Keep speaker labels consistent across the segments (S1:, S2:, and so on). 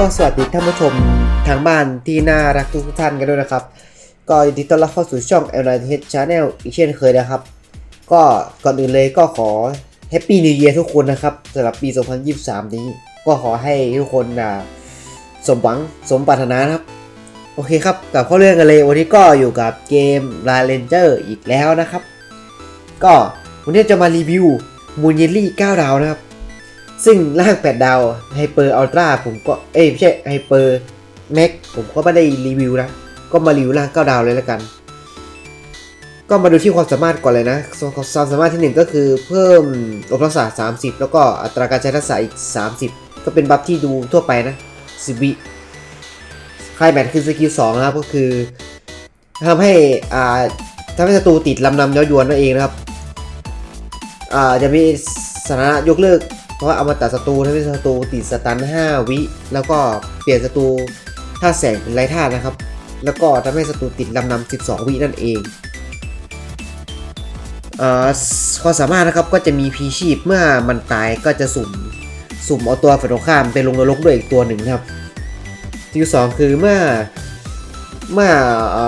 S1: ก็สวัสดีท่านผู้ชมทางบ้านที่น่ารักทุกท่านกันด้วยนะครับ ก็ยินดีต้อนรับเข้าสู่ช่อง l i t Channel อีกเช่นเคยนะครับ ก็ก่อนอื่นเลยก็ขอ Happy New Year ทุกคนนะครับสำหรับปี 2023 นี้ ก็ขอให้ทุกคนอ่าสมหวังสมปรารถนานะครับ โอเคครับกลับเข้าเรื่องกันเลย วันนี้ก็อยู่กับเกม l a r a n g e r อีกแล้วนะครับ ก็วันนี้จะมารีวิวมูนเยลลี่ 9 ดาวนะครับ ซึ่งร่าง8ดาวไฮเปอร์อัลตร้าผมก็ เอ้ยไม่ใช่ไฮเปอร์แม็กผมก็ไม่ได้รีวิวนะ ก็มารีวิวร่าง9ดาวเลยแล้วกัน ก็มาดูที่ความสามารถก่อนเลยนะความสามารถที่ 1 ก็คือเพิ่มอบรักษา 30 แล้วก็อัตราการใช้ทักษะอีก 30 ก็เป็นบัฟที่ดูทั่วไปนะ10วิคลายแมทคือสกิล2นะครับก็คือทำให้อ่าทำให้ศัตรูติดลำนำย้อยวนนั่นเองนะครับอ่าจะมีสถานะยกเลิก เพราะว่าเอามาตัดศัตรูทำให้ศัตรูติดสตัน 5 วิ แล้วก็เปลี่ยนศัตรูท่าแสงเป็นไรท่านะครับ แล้วก็ทำให้ศัตรูติดลำนำ12 วินั่นเองอ่าความสามารถนะครับก็จะมีพีชีพเมื่อมันตายก็จะสุ่มสุ่มเอาตัวฝ่ายตรงข้ามไปลงนรกด้วยอีกตัวหนึ่งครับที่สองคือเมื่อเมื่ออ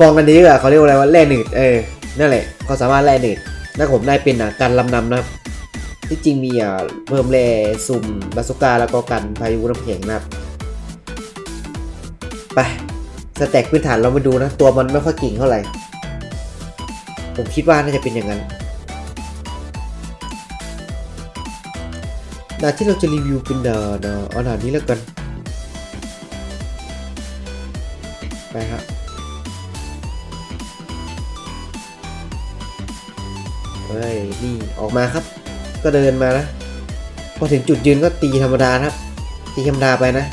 S1: กองกันเยอะอะเขาเรียกว่าอะไรว่าแร่หนืดเออนั่นแหละความสามารถแร่หนืดถ้าผมได้เป็นอะการลำนำนะครับ ที่จริงมีอะเพิ่มแร่ซุ่มบาสุก้าแล้วก็กันพายุน้ำแข็งนะครับไปสแต็กพื้นฐานเรามาดูนะ ตัวมันไม่ค่อยเก่งเท่าไหร่ ผมคิดว่าน่าจะเป็นอย่างนั้นดาที่เราจะรีวิวเป็นดาดาเอาดานี้แล้วกัน ไปครับเฮ้ย นี่ ออกมาครับ ก็เดินมานะ พอถึงจุดยืนก็ตีธรรมดาครับ ตีธรรมดาไปนะ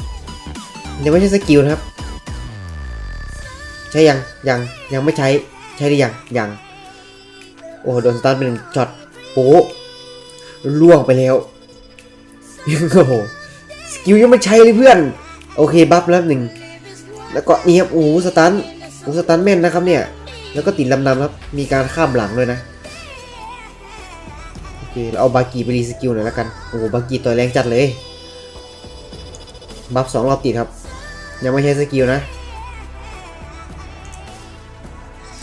S1: ยังไม่ใช่สกิลนะครับ ใช่ยังยังยังไม่ใช้ใช้หรือยังยังโอ้โหโดนสตาร์ทเป็นช็อตโป๊ะล่วงไปแล้วโอ้โหสกิลยังไม่ใช้เลยเพื่อน โอเคบัฟแล้วหนึ่งแล้วก็นี่ครับโอ้โหสตันโอ้โหสตันแม่นนะครับเนี่ย แล้วก็ติดลำนำครับ มีการข้ามหลังด้วยนะ เคเราเอาบากีไปรีสกิลหน่อยแล้วกัน โอ้โหบากีตัวแรงจัดเลย บัฟสองรอบติดครับ ยังไม่ใช่สกิลนะ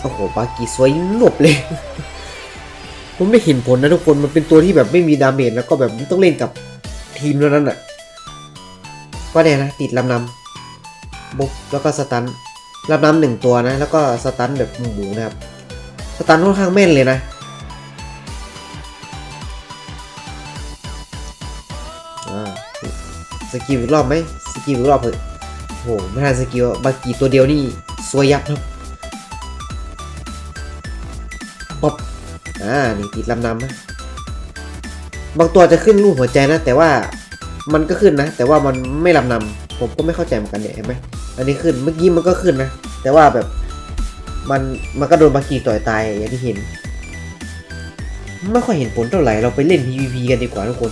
S1: โอ้โห บากีสวยหลบเลย ผมไม่เห็นผลนะทุกคน มันเป็นตัวที่แบบไม่มีดาเมจแล้วก็แบบต้องเล่นกับทีมเท่านั้นอะ ก็เนี่ยนะ ติดลำนำบุ๊บแล้วก็สตันลำนำหนึ่งตัวนะ แล้วก็สตันแบบหมูนะครับ สตันค่อนข้างแม่นเลยนะ สกิลอีกรอบไหมสกิลอีกรอบเถอะโหไม่ทันสกิลบากีตัวเดียวนี่สวยยับครับป๊อบอ่านี่ติดลำนำนะบางตัวจะขึ้นรูปหัวใจนะ แต่ว่ามันก็ขึ้นนะ แต่ว่ามันไม่ลำนำผมก็ไม่เข้าใจเหมือนกันเนี่ยเห็นไหมอันนี้ขึ้นเมื่อกี้มันก็ขึ้นนะ แต่ว่าแบบมันมันก็โดนบากีต่อยตายอย่างที่เห็น ไม่ค่อยเห็นผลเท่าไหร่เราไปเล่น PVP กันดีกว่าทุกคน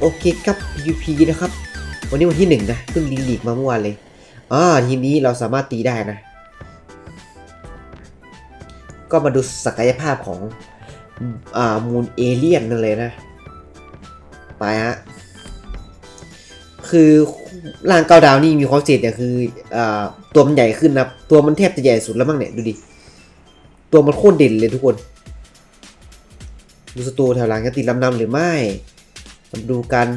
S1: โอเคครับ PVP นะครับ วันนี้วันที่หนึ่งนะเพิ่งลีลีกมาเมื่อวานเลยอ่าทีนี้เราสามารถตีได้นะ ก็มาดูศักยภาพของอ่ามูนเอเลียนนั่นเลยนะ ไปฮะ คือร่างเกาดาวนี่มีความเศษเนี่ยคืออ่าตัวมันใหญ่ขึ้นนะตัวมันแทบจะใหญ่สุดแล้วมั้งเนี่ยดูดิ ตัวมันโคตรเด่นเลยทุกคน ดูสตูแถวหลังจะติดลำนำหรือไม่ มาดูกัน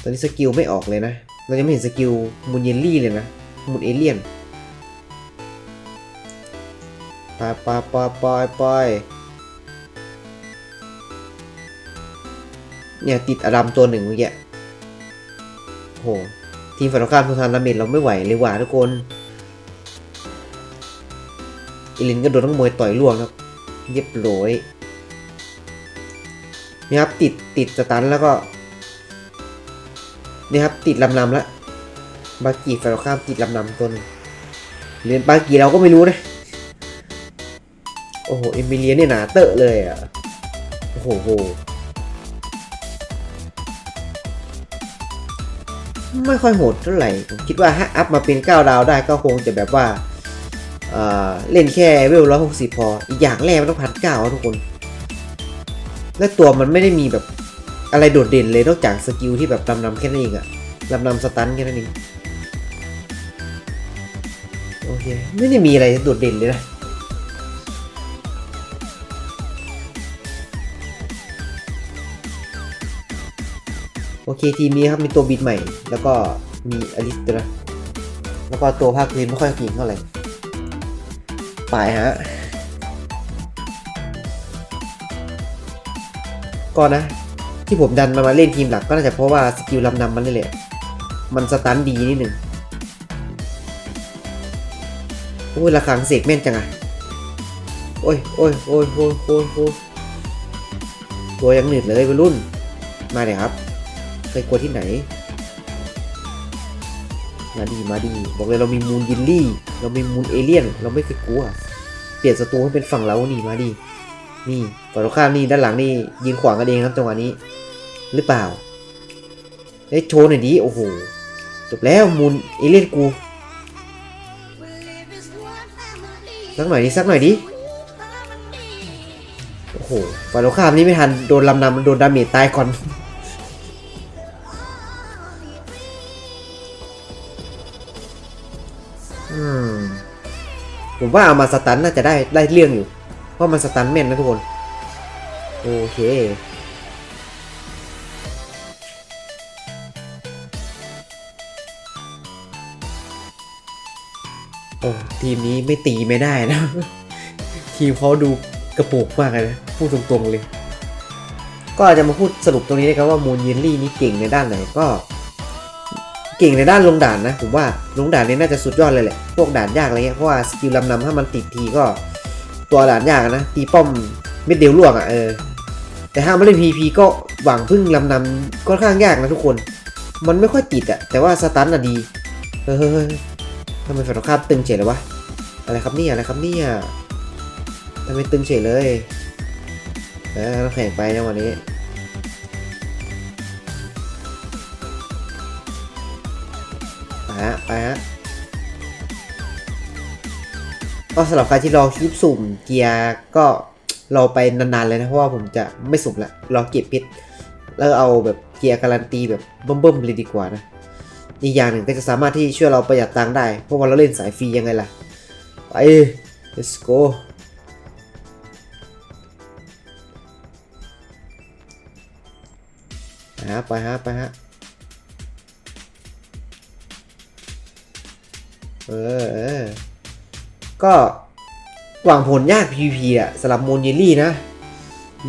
S1: ตอนนี้สกิลไม่ออกเลยนะ เรายังไม่เห็นสกิลมูนเยลลี่เลยนะ มูนเอเลียนไปไปไปไปไปเนี่ยติดอดัมตัวหนึ่งเมื่อกี้โห ทีมฝ่ายตรงข้ามทุกทานดาเมจเราไม่ไหวเลยว่ะทุกคนอิลินก็โดนทั้งมวยต่อยล่วงครับเรียบร้อย นี่ครับติดติดสตันแล้วก็นี่ครับติดลำนำแล้วบากีฝ่ายตรงข้ามติดลำนำตัวนึงเรียนบากีเราก็ไม่รู้นะโอ้โหเอมิเลียเนี่ยหนาเตอะเลยอะโอ้โหโหไม่ค่อยโหดเท่าไหร่ ผมคิดว่าถ้าอัพมาเป็น 9 ดาวได้ก็คงจะแบบว่าเอ่อเล่นแค่เวลร้อยหกสิบพอ อีกอย่างแรกมันต้องพันเก้าทุกคน และตัวมันไม่ได้มีแบบอะไรโดดเด่นเลยนอกจากสกิลที่แบบลำนำแค่นั้นเองอะลำนำสตันแค่นั้นเองโอเค ไม่ได้มีอะไรโดดเด่นเลยนะโอเคทีมนี้ครับมีตัวบิดใหม่ แล้วก็มีอลิสตัวนะแล้วก็ตัวภาคพื้นไม่ค่อยเก่งเท่าไหร่ไปฮะ ก่อนะ ที่ผมดันมันมาเล่นทีมหลักก็น่าจะเพราะว่าสกิลลำนำมันนี่แหละ มันสตันดีนิดหนึ่งโอ้ยระคังเสกแม่นจังอะโอ้ยโอ้ยโอ้ยโอ้ยโอ้ยโอ้ยตัวยังหนืดเลยวัยรุ่น มาเลยครับ เคยกลัวที่ไหน มาดีมาดี บอกเลยเรามีมูนยินลี่ เรามีมูนเอเลี่ยน เราไม่เคยกลัว เปลี่ยนศัตรูให้เป็นฝั่งเรานี่มาดี นี่ฝั่งตรงข้ามนี่ด้านหลังนี่ยืนขวางกันเองครับจังหวะนี้ หรือเปล่าได้โชว์หน่อยดิโอ้โหจบแล้วมูนเอเลี่ยนกูสักหน่อยดิสักหน่อยดิโอ้โหฝั่งตรงข้ามนี่ไม่ทันโดนลำนำโดนดาเมจตายก่อนผมว่าเอามาสตันน่าจะได้ได้เรื่องอยู่ เพราะมันสตันแมนนะทุกคน โอเค โอ้ทีมนี้ไม่ตีไม่ได้นะ ทีมเขาดูกระโปกมากเลยนะ พูดตรงๆเลย ก็อาจจะมาพูดสรุปตรงนี้นะครับว่ามูนยินลี่นี่เก่งในด้านไหนก็เก่งในด้านลงด่านนะผมว่าลงด่านนี้น่าจะสุดยอดเลยแหละพวกด่านยากอะไรเงี้ยเพราะว่าสกิลลำนำถ้ามันติดทีก็ ตัวด่านยากนะ ตีป้อมเม็ดเดียวล่วงอะเออ แต่ถ้ามาเล่น PVP ก็หวังพึ่งลำนำค่อนข้างยากนะทุกคน มันไม่ค่อยติดอะแต่ว่าสตันอะดีเฮ้ยเฮ้ยเฮ้ยทำไมฝั่งตรงข้ามตึงเฉยเลยวะ อะไรครับเนี่ยอะไรครับเนี่ยทำไมตึงเฉยเลยเออเราแข่งไปนะวันนี้ไปฮะไปฮะ ก็สำหรับใครที่รอคลิปสุ่มเกียร์ก็รอไปนานๆเลยนะ เพราะว่าผมจะไม่สุ่มละรอเก็บพชรแล้วเอาแบบเกียร์การันตีแบบเบิ่มๆเลยดีกว่านะอีกอย่างหนึ่งก็จะสามารถที่ช่วยเราประหยัดตังค์ได้ เพราะว่าเราเล่นสายฟรียังไงล่ะ ไป let's go ไปฮะไปฮะไปฮะเออ ก็หวังผลยาก PVP อะสำหรับโมนเยลลี่นะ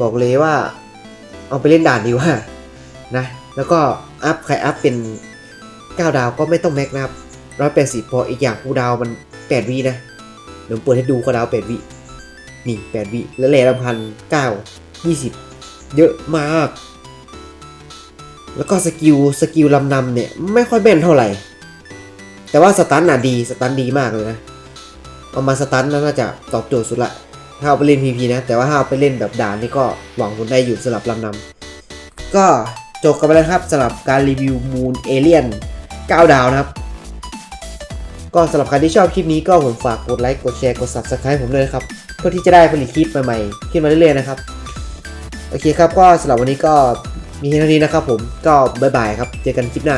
S1: บอกเลยว่า เอาไปเล่นด่านดีกว่านะ แล้วก็อัพใครอัพเป็น 9 ดาวก็ไม่ต้องแม็กนะครับร้อยแปดสิบพออีกอย่างคูดาวมัน8วินะเดี๋ยวผมเปิดให้ดูคูดาว8วินี่8วิแล้วแหล่ลำพันเก้ายี่สิบเยอะมาก แล้วก็สกิลสกิลลำนำเนี่ย ไม่ค่อยแม่นเท่าไหร่ แต่ว่าสตันน่ะดี สตันดีมากเลยนะ เอามาสตันแล้วน่าจะตอบโจทย์สุดละ ถ้าเอาไปเล่น PP นะ แต่ว่าถ้าเอาไปเล่นแบบด่านนี่ก็หวังผลได้อยู่สำหรับลำนำก็จบกันไปแล้วครับสำหรับการรีวิวมูนเอเลียน9ดาวนะครับ ก็สำหรับใครที่ชอบคลิปนี้ก็ผมฝากกดไลค์กดแชร์กด subscribe ผมเลยนะครับเพื่อที่จะได้ผลิตคลิปใหม่ๆ ขึ้นมาเรื่อยๆนะครับ โอเคครับก็สำหรับวันนี้ก็มีแค่นี้นะครับผมก็บ๊ายบายครับ เจอกันคลิปหน้า